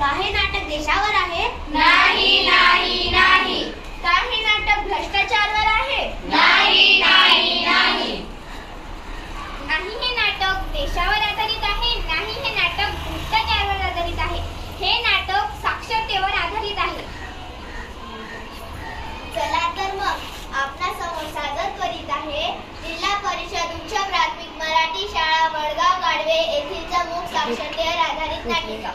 का हे नाटक देशावर आहे? नाही नाही नाही. का हे नाटक भ्रष्टाचारवर आहे? नाही नाही नाही. नाही हे नाटक देशावर आधारित आहे नाही हे नाटक भ्रष्टाचारावर आधारित आहे. हे नाटक साक्षरतेवर आधारित आहे. चला तर मग आपणा समोर सादर करीत आहे. जिल्हा परिषद उच्च प्राथमिक मराठी शाळा वडगाव गाडवे येथील प्रमुख साक्षरतेवर आधारित नाटिका.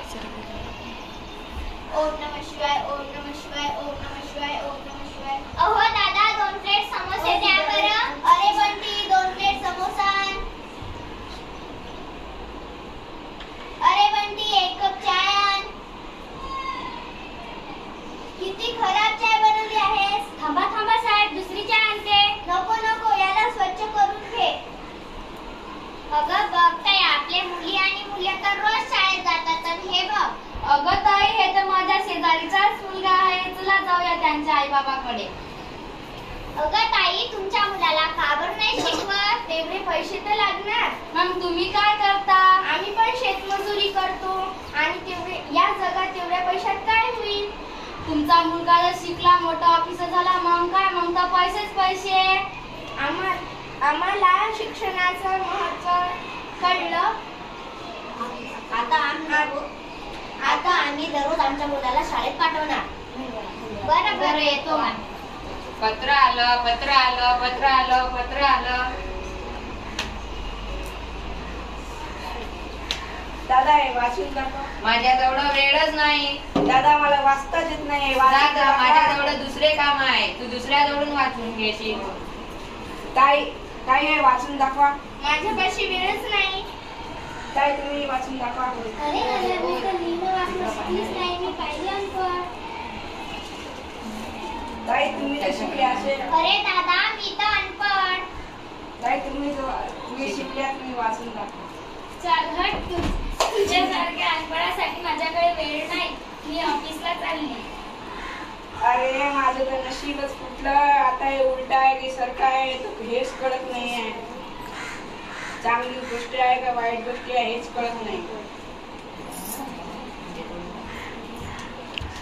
ओम नम शिवाय ओम अगं ताई तुमच्या मुलाला का बरं नाही शिकवत? तेवढे पैसे तर लागणार. मग तुम्ही काय करता? आम्ही पण शेतमजुरी करतो. आणि तेवढे या जगात तेवढ्या पैशात काय होईल? तुमचा मुलगा जर शिकला मोठा ऑफिसर झाला मग काय? मग तर पैसेच पैसे. आम्हा आम्हाला शिक्षणाचं महत्त्व कळलं. आता आम्ही आता आम्ही दररोज आमच्या मुलाला शाळेत पाठवणार. बरं बरं. येतो पत्र आलं पत्र आलं पत्र आलं पत्र आलं. दादा हे वाचून दाखवा. माझ्याजवळ वेळच नाही. दादा मला वाचताच येत नाही वाचून दाखवा. माझ्याजवळ दुसरे काम आहे. तू दुसऱ्याजवळून वाचून घेशील. ताई ताई हे वाचून दाखवा. माझ्यापाशी वेळच नाही. ताई तुम्ही वाचून दाखवा. अरे मला मी तर लिहिणं वाचणं शिकलीच नाही मी पाहिजे अनपढ. ताई तुम्ही तर शिकले असेल. अरे दादा मी तर अनपढ. ताई तुम्ही जो तुम्ही शिकल्या तुम्ही वाचून दाखवा. चल हट तू. तुझ्यासारख्या अनपणासाठी माझ्याकडे वेळ नाही. मी ऑफिसला चालली. अरे माझं तर नशीबच कुठलं आता हे उलट आहे की सरकार आहे हेच कळत नाही आहे. चांगली गोष्ट आहे का वाईट गोष्ट आहे हेच कळत नाही.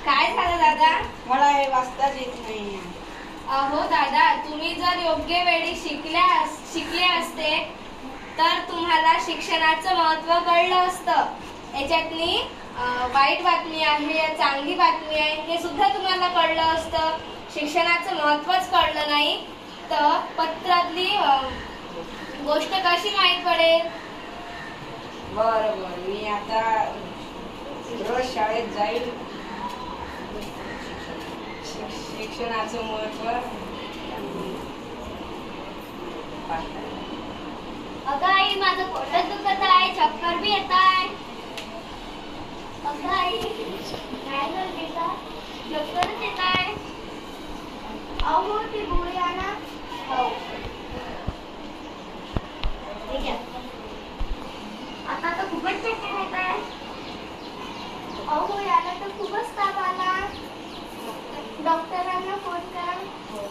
काय झालं दादा? मला हे वाचताच येत नाही अहो दादा तुम्ही जर योग्य वेळी शिकल्या शिकले असते तर तुम्हाला शिक्षणाचं महत्त्व कळलं असतं. याच्यातनी वाईट बातमी आहे या चांगली बातमी आहे हे सुद्धा तुम्हाला कळलं असतं. शिक्षणाचं महत्वच कळलं नाही. तर पत्रातली गोष्ट कशी माहीत पडेल? बरं बरं. मी आता रोज शाळेत जाईल शिक- शिक्षणाचं महत्त्व अगं आई माझं पोटच दुखत आहे चक्कर बी येत आहे. अगं आई काय झालं बेटा चक्करच येत आहे. अहो ती गोळी आणा हो हे घ्या. आता तर खूपच चक्कर येत आहे अहो याला तर खूपच ताप आला डॉक्टरांना फोन करा. हो.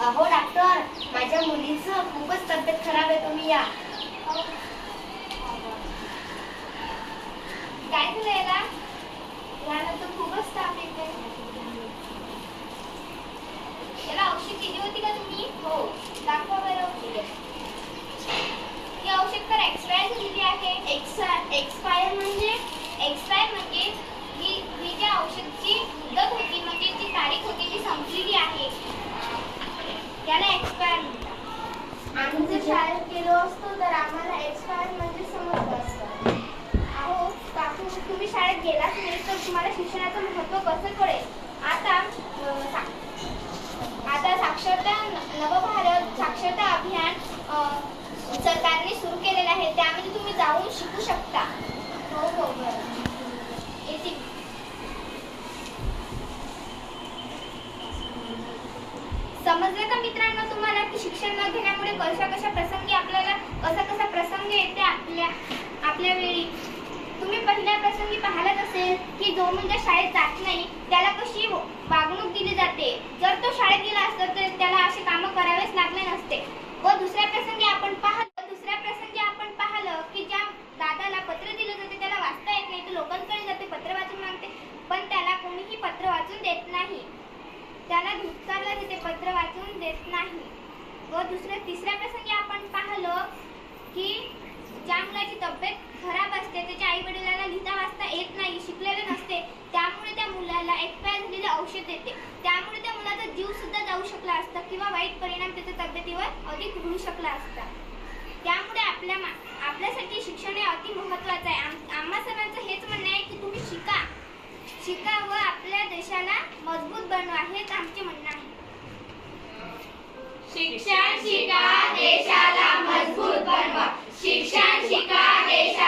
अहो डॉक्टर माझ्या मुलीचं खूपच तब्येत खराब आहे तुम्ही या. काय झालं याला? याला तर खूपच ताप येते याला औषध दिली होती का तुम्ही? हो. दाखवा बरं औषध. ही औषध तर एक्सपायर झालेली आहे. एक्सपायर एक्सपायर म्हणजे एक्सपायर म्हणजे ही ही ज्या औषधची मुदत होती म्हणजे जी तारीख होती ती संपलेली आहे त्याला एक्सपायर म्हणतात आम्ही जर शाळेत गेलो असतो तर आम्हाला एक्सपायर म्हणजे समजलं असतं अहो काकू तुम्ही शाळेत गेलाच नाही तर तुम्हाला शिक्षणाचं महत्त्व कसं कळेल आता अं, सा- आता साक्षरता न- नवभारत साक्षरता अभियान अं, सरकारने सुरू केलेलं आहे त्यामध्ये तुम्ही जाऊन शिकू शकता हो हो बरं येते समजलं का मित्रांनो तुम्हाला की शिक्षण न घेण्यामुळे कशा कशा प्रसंगी आपल्याला कसा कसा प्रसंग येते आपल्या आपल्या वेळी? तुम्ही पहिल्या प्रसंगी पाहिलाच असेल की जो मुलगा शाळेत जात नाही त्याला कशी वागणूक दिली जाते? जर तो शाळेत गेला असता तर त्याला असे कामं करावेच लागले नसते व दुसऱ्या प्रसंगी आपण पाहलं दुसऱ्या प्रसंगी आपण पाहिलं की ज्या दादाला पत्र दिलं जाते त्याला वाचता येत नाही तो लोकांकडे जाते पत्र वाचून मागते पण त्याला कोणीही पत्र वाचून देत नाही त्याला धुतकारला तिथे पत्र वाचून देत नाही व दुसऱ्या तिसऱ्या प्रसंगी आपण पाहिलं की ज्या मुलाची तब्येत खराब असते त्याच्या आई वडिलांना लिहिता वाचता येत नाही शिकलेले नसते त्यामुळे त्या मुलाला एक्सपायर झालेले औषध देते. त्यामुळे त्या मुलाचा जीव सुद्धा जाऊ शकला असता किंवा वाईट परिणाम त्याच्या तब्येतीवर अधिक होऊ शकला असता. त्यामुळे आपल्या मा- आपल्यासाठी शिक्षण हे अति महत्वाचं आहे. आम्हा सरांचं हेच म्हणणं आहे की तुम्ही शिका. शिका व आपल्या देशाला मजबूत बनवा हेच आमचे म्हणणं आहे. शिक्षण शिका देशाला मजबूत बनवा. शिक्षण शिका देशाला